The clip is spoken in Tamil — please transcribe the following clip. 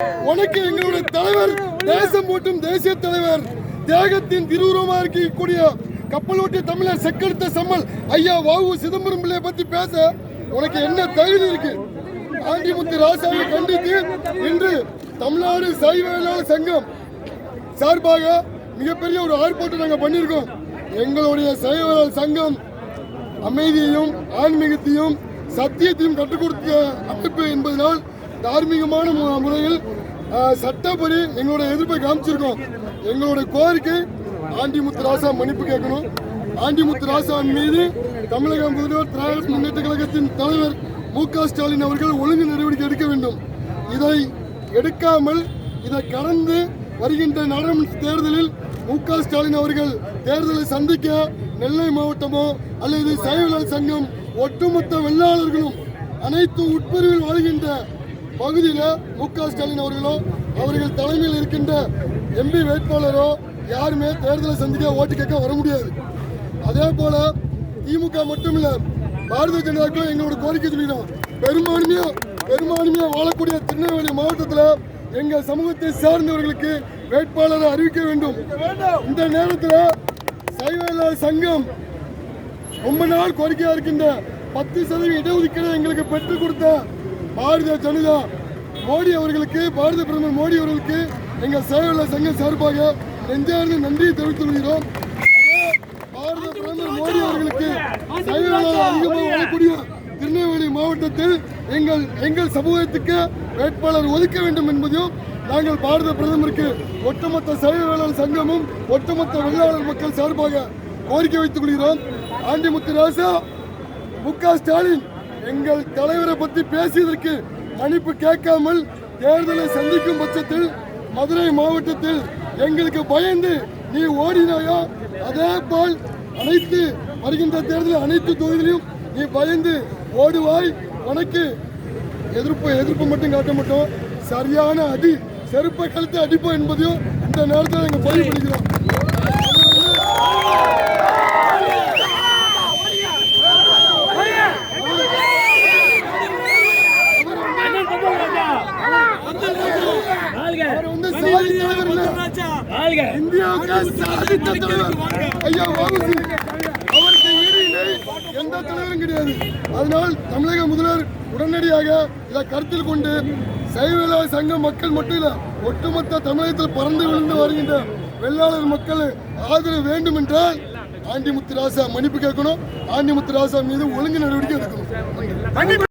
உனக்கு எங்களுடைய தலைவர் தேசம் போட்டும் தேசிய தலைவர் தேகத்தின் திருவுருவமாக இருக்கக்கூடிய கப்பலோட்டிய தமிழர் செக்கெடுத்த சம்மல் ஐயா வாவு சிதம்பரம் பிள்ளைய பத்தி பேச உனக்கு என்ன தகுதி இருக்கு? ஆண்டிமுத்து ராசாவை கண்டித்து இன்று தமிழ்நாடு சைவ சங்கம் சார்பாக மிகப்பெரிய ஒரு ஆர்ப்பாட்டம் நாங்கள் பண்ணியிருக்கோம். எங்களுடைய சைவ சங்கம் அமைதியையும் ஆன்மீகத்தையும் சத்தியத்தையும் கற்றுக் கொடுத்த அமைப்பு என்பதனால் தார்மீகமான முறையில் சட்டப்படி எங்களுடைய எதிர்ப்பை காமிச்சிருக்கோம். எங்களுடைய கோரிக்கை ஆண்டிமுத்து ராசா மன்னிப்பு கேட்கணும். ஆண்டிமுத்து ராசா மீது தமிழக முதல்வர் திராவிட முன்னேற்ற கழகத்தின் தலைவர் மு க ஸ்டாலின் அவர்கள் ஒழுங்கு நடவடிக்கை எடுக்க வேண்டும். இதை எடுக்காமல் இதை கடந்து வருகின்ற நாடாளுமன்ற தேர்தலில் மு க ஸ்டாலின் அவர்கள் தேர்தலை சந்திக்க நெல்லை மாவட்டமோ அல்லது சைவலால் சங்கம் ஒட்டுமொத்த வெள்ளாளர்களும் அனைத்து உட்பிரிவில் வாழ்கின்ற பகுதியில் மு க ஸ்டாலின் அவர்களோ அவர்கள் தலைமையில் இருக்கின்ற எம்பி வேட்பாளரோ யாருமே தேர்தலை சந்திக்க ஓட்டு கேட்க வர முடியாது. அதே போல திமுக மட்டுமில்ல பாரதிய ஜனதாக்கும் எங்களோட கோரிக்கை சொல்லிக்கிறோம். பெரும்பான்மையா பெரும்பான்மையா வாழக்கூடிய திருநெல்வேலி மாவட்டத்தில் எங்கள் சமூகத்தை சார்ந்தவர்களுக்கு வேட்பாளரை அறிவிக்க வேண்டும். இந்த நேரத்தில் சைவ சங்கம் ரொம்ப நாள் கோரிக்கையா இருக்கின்ற பத்து சதவீத இடஒதுக்கீடு எங்களுக்கு பெற்றுக் கொடுத்த பாரதிய ஜனதா மோடி அவர்களுக்கு பாரத பிரதமர் மோடி அவர்களுக்கு எங்கள் சேவையுள்ள சங்கம் சார்பாக நெஞ்சார்ந்த நன்றியை தெரிவித்துக் கொள்கிறோம். பாரத பிரதமர் மோடி அவர்களுக்கு சேவையாளர் அதிகமாக வரக்கூடிய திருநெல்வேலி மாவட்டத்தில் எங்கள் எங்கள் சமூகத்துக்கு வேட்பாளர் ஒதுக்க வேண்டும் என்பதையும் நாங்கள் பாரத பிரதமருக்கு ஒட்டுமொத்த சேவையாளர் சங்கமும் ஒட்டுமொத்த வெள்ளாளர் மக்கள் சார்பாக கோரிக்கை வைத்துக் கொள்கிறோம். ஆண்டிமுத்து ராசா மு க ஸ்டாலின் எங்கள் தலைவரை பற்றி பேசியதற்கு மன்னிப்பு கேட்காமல் தேர்தலை சந்திக்கும் பட்சத்தில் மதுரை மாவட்டத்தில் எங்களுக்கு பயந்து நீ ஓடினாயோ? அதே போல் அனைத்து வருகின்ற தேர்தலில் அனைத்து தொகுதியிலும் நீ பயந்து ஓடுவாய். உனக்கு எதிர்ப்பு எதிர்ப்பு மட்டும் காட்ட மாட்டோம். சரியான அடி செருப்பை கழுத்து அடிப்போம் என்பதையும் இந்த நேரத்தில் நாங்கள் பதிவு பண்ணிக்கிறோம் தலைவர் இல்ல இந்தியாவுக்கு சாதித்த தலைவர் ஐயா வாபசி அவருக்கு ஈடு எந்த தலைவரும் கிடையாது. அதனால் தமிழக முதல்வர் உடனடியாக இதை கருத்தில் கொண்டு சைவல சங்க மக்கள் மட்டும் இல்ல ஒட்டுமொத்த தமிழகத்தில் பறந்து விழுந்து வருகின்ற வெள்ளாளர் மக்கள் ஆதரவு வேண்டும் என்றால் ஆண்டிமுத்து ராசா மன்னிப்பு கேட்கணும். ஆண்டிமுத்து ராசா மீது ஒழுங்கு நடவடிக்கை எடுக்கணும்.